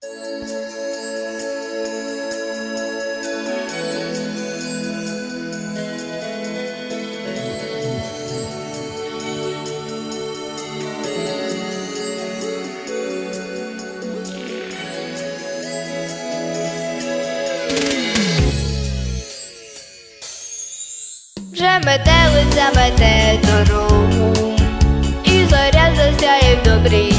Вже метелиця мете дорогу, і зоря засяє в добрий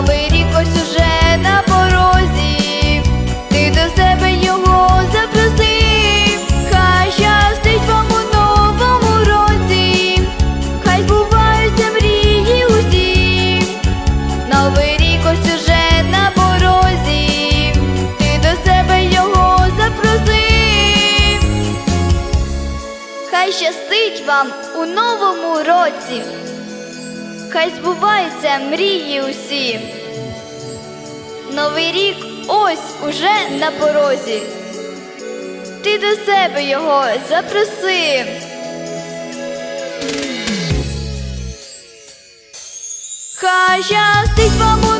Новий рік ось уже на порозі, ти до себе його запроси, хай щастить вам у новому році, хай збуваються мрії усі. Новий рік ось уже на порозі, ти до себе його запроси. Хай щастить вам у новому році, хай збуваються мрії усі. Новий рік ось уже на порозі. Ти до себе його запроси. Хай щастить вам